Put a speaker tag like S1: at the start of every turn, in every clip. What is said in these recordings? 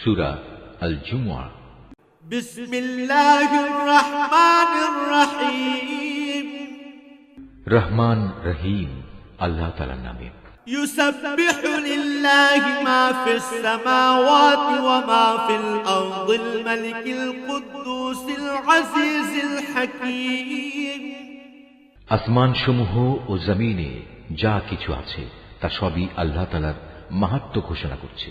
S1: সুরা আল জুমুয়া রহমান রহিম আল্লাহ তালার নামে আসমান সমূহ ও জমিনে যা কিছু আছে তা সবই আল্লাহ তালার মাহাত্ম ঘোষণা করছে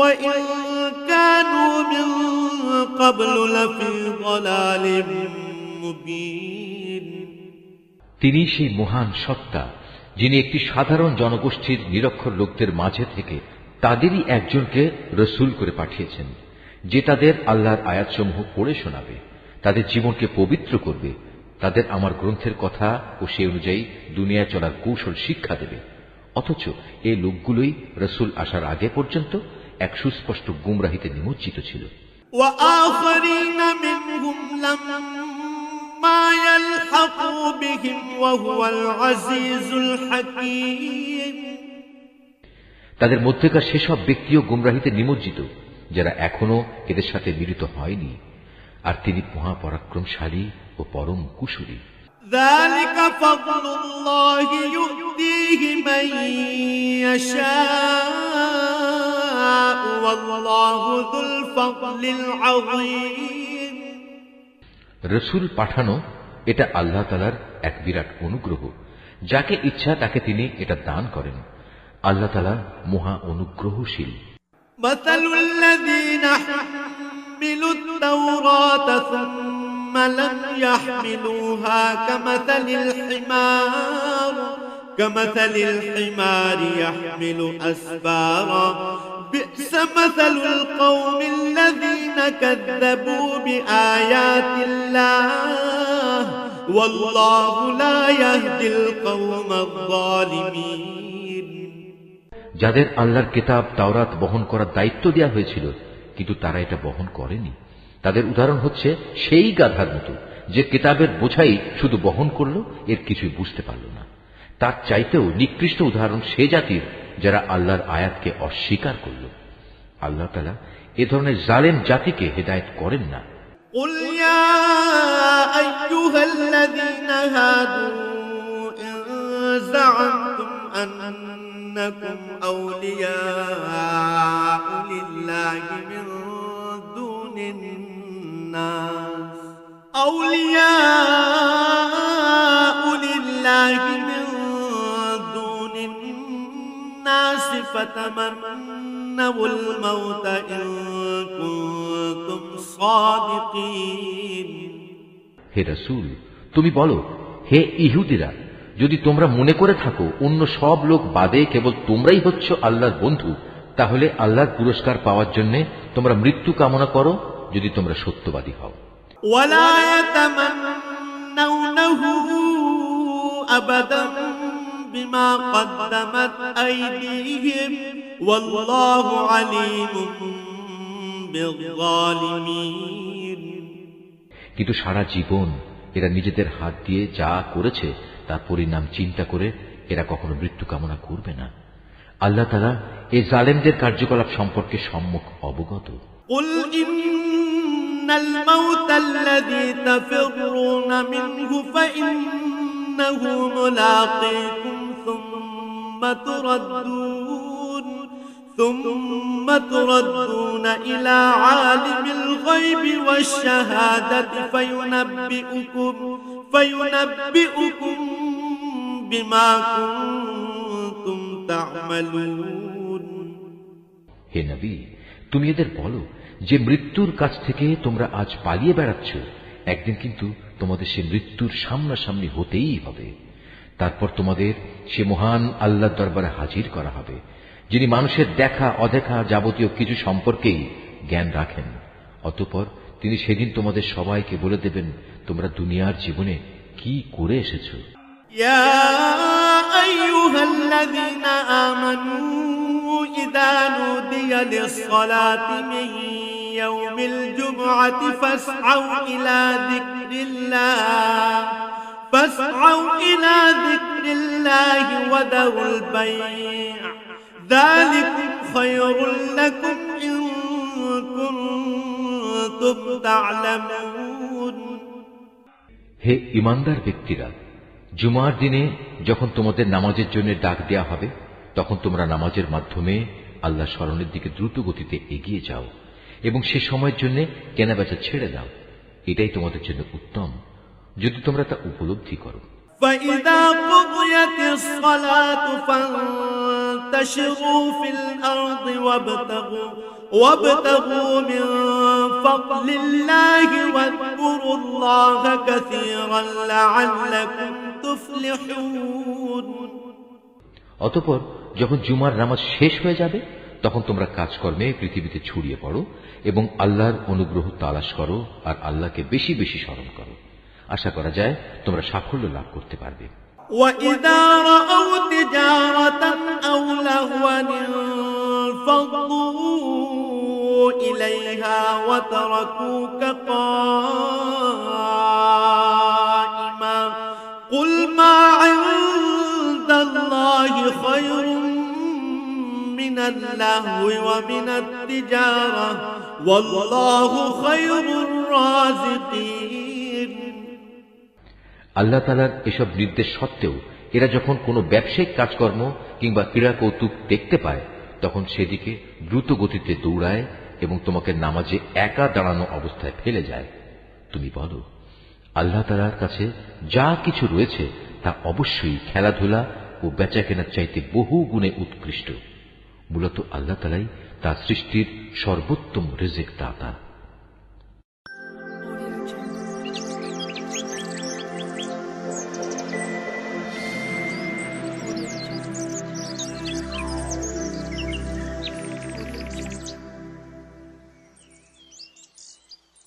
S2: وإن كانوا من قبل لفي ضلال مبين
S1: তিনি সেই মহান সত্তা যিনি একটি সাধারণ জনগোষ্ঠীর নিরক্ষর লোকদের মাঝে থেকে তাদেরই একজনকে রসুল করে পাঠিয়েছেন যে তাদের আল্লাহর আয়াতসমূহ পড়ে শোনাবে তাদের জীবনকে পবিত্র করবে তাদের আমার গ্রন্থের কথা ও সে অনুযায়ী দুনিয়া চলার কৌশল শিক্ষা দেবে অথচ এই লোকগুলোই রসুল আসার আগে পর্যন্ত এক সুস্পষ্ট গুমরাহিতে নিমজ্জিত ছিল তাদের মধ্যেকার সেসব ব্যক্তিও গুমরাহিতে নিমজ্জিত যারা এখনো এদের সাথে মিলিত হয়নি আর তিনি মহাপরাক্রমশালী ও পরম কুশলী
S2: ذلك فضل الله يؤتيه من يشاء
S1: রসুল পাঠানো এটা আল্লাহ তালার এক বিরাট অনুগ্রহ যাকে ইচ্ছা তাকে তিনি এটা দান করেন আল্লাহ তালা মহা অনুগ্রহশীল
S2: مثل الذين حملوا التوراة ثم لم يحملوها كمثل الحمار كمثل الحمار يحمل أسفارا مثل القوم الذين كذبوا بآيات الله والله لا يهدي القوم الظالمين
S1: যাদের আল্লাহর কিতাব তাওরাত বহন করার দায়িত্ব দেওয়া হয়েছিল কিন্তু তারা এটা বহন করেনি তাদের উদাহরণ হচ্ছে সেই গাধার মতো যে কিতাবের বোঝাই শুধু বহন করল এর কিছুই বুঝতে পারল না তার চাইতেও নিকৃষ্ট উদাহরণ সে জাতির যারা আল্লাহর আয়াতকে অস্বীকার করল আল্লাহ তালা এ ধরনের জালেম জাতিকে হেদায়ত করেন না
S2: قل يا أيها الذين هادوا إن زعمتم أنكم أولياء لله من دون الناس أولياء لله من دون الناس فتمنوا تمنوا الموت إن كنتم صادقين
S1: হে রাসূল তুমি বলো হে ইহুদিরা যদি তোমরা মনে করে থাকো অন্য সব লোক বাদে কেবল তোমরাই হচ্ছ আল্লাহর বন্ধু তাহলে আল্লাহর পুরস্কার পাওয়ার জন্য তোমরা মৃত্যু কামনা করো যদি তোমরা সত্যবাদী হও
S2: أبدا بما قدمت أيديهم والله عليم بالظالمين
S1: কিন্তু সারা জীবন এরা নিজেদের হাত দিয়ে যা করেছে তার পরিণাম চিন্তা করে এরা কখনো মৃত্যু কামনা করবে না আল্লাহ তারা এই জালেমদের কার্যকলাপ সম্পর্কে সম্মুখ অবগত
S2: ثم تردون ثم تردون إلى عالم الغيب والشهادة فينبئكم فينبئكم بما كنتم تعملون
S1: হে নবী তুমি এদের বলো যে মৃত্যুর কাছ থেকে তোমরা আজ পালিয়ে বেড়াচ্ছ একদিন কিন্তু তোমাদের সে মৃত্যুর সামনাসামনি হতেই হবে তারপর তোমাদের সে মহান আল্লাহ দরবারে হাজির করা হবে যিনি মানুষের দেখা অদেখা যাবতীয় কিছু সম্পর্কেই জ্ঞান রাখেন অতঃপর তিনি সেদিন তোমাদের সবাইকে বলে দেবেন তোমরা দুনিয়ার জীবনে কি করে এসেছ
S2: يوم الجمعة فاسعوا إلى ذكر الله فاسعوا إلى ذكر الله وذروا البيع ذلكم خير لكم إن كنتم تعلمون
S1: হে ইমানদার ব্যক্তিরা জুমার দিনে যখন তোমাদের নামাজের জন্য ডাক দেয়া হবে তখন তোমরা নামাজের মাধ্যমে আল্লাহ স্মরণের দিকে দ্রুত গতিতে এগিয়ে যাও এবং সে সময়ের জন্য কেনাবেচা ছেড়ে দাও এটাই তোমাদের জন্য উত্তম যদি তোমরা তা উপলব্ধি করো
S2: وانتشروا في الأرض وابتغوا وابتغوا من فضل الله واذكروا الله كثيرا لعلكم تفلحون
S1: অতপর যখন জুমার নামাজ শেষ হয়ে যাবে তখন তোমরা কাজকর্মে পৃথিবীতে ছড়িয়ে পড়ো এবং আল্লাহর অনুগ্রহ তালাশ করো আর আল্লাহকে বেশি বেশি স্মরণ করো আশা করা যায় তোমরা সাফল্য লাভ করতে পারবে
S2: وَإِذَا رَأَوْا تجارة أو لهوا انفضوا إليها وتركوك قائما قل ما عند الله خير من اللهو ومن التجارة والله خير الرازقين
S1: আল্লাহ তালার এসব নির্দেশ সত্ত্বেও এরা যখন কোনো ব্যবসায়িক কাজকর্ম কিংবা ক্রীড়া কৌতুক দেখতে পায় তখন সেদিকে দ্রুত গতিতে দৌড়ায় এবং তোমাকে নামাজে একা দাঁড়ানো অবস্থায় ফেলে যায় তুমি বলো আল্লাহ তালার কাছে যা কিছু রয়েছে তা অবশ্যই খেলাধুলা ও বেচা কেনার চাইতে বহু গুণে উৎকৃষ্ট মূলত আল্লাহ তালাই তার সৃষ্টির সর্বোত্তম রেজেক্ট দাতা